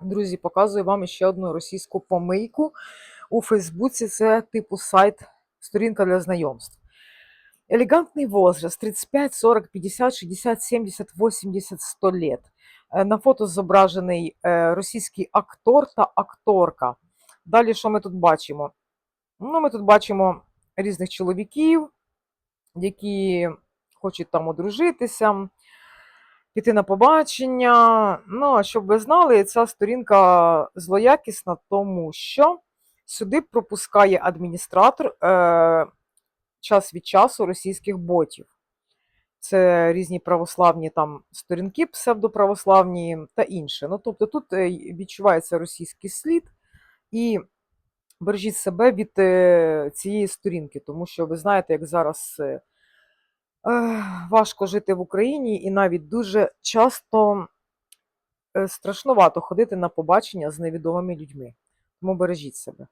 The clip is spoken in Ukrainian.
Друзі, показую вам ще одну російську помийку у Фейсбуці. Це типу сайт, сторінка для знайомств. Елегантний возраст 35, 40, 50, 60, 70, 80, 100 лет. На фото зображений е, російський актор та акторка. Далі що ми тут бачимо? Ну, ми тут бачимо різних чоловіків, які хочуть там одружитися, піти на побачення. Ну, а щоб ви знали, ця сторінка злоякісна, тому що сюди пропускає адміністратор е, час від часу російських ботів. Це різні православні там сторінки, псевдоправославні та інше. Ну, тобто тут е, відчувається російський слід, і бережіть себе від е, цієї сторінки, тому що ви знаєте, як зараз е, важко жити в Україні, і навіть дуже часто е, страшнувато ходити на побачення з невідомими людьми. Тому бережіть себе.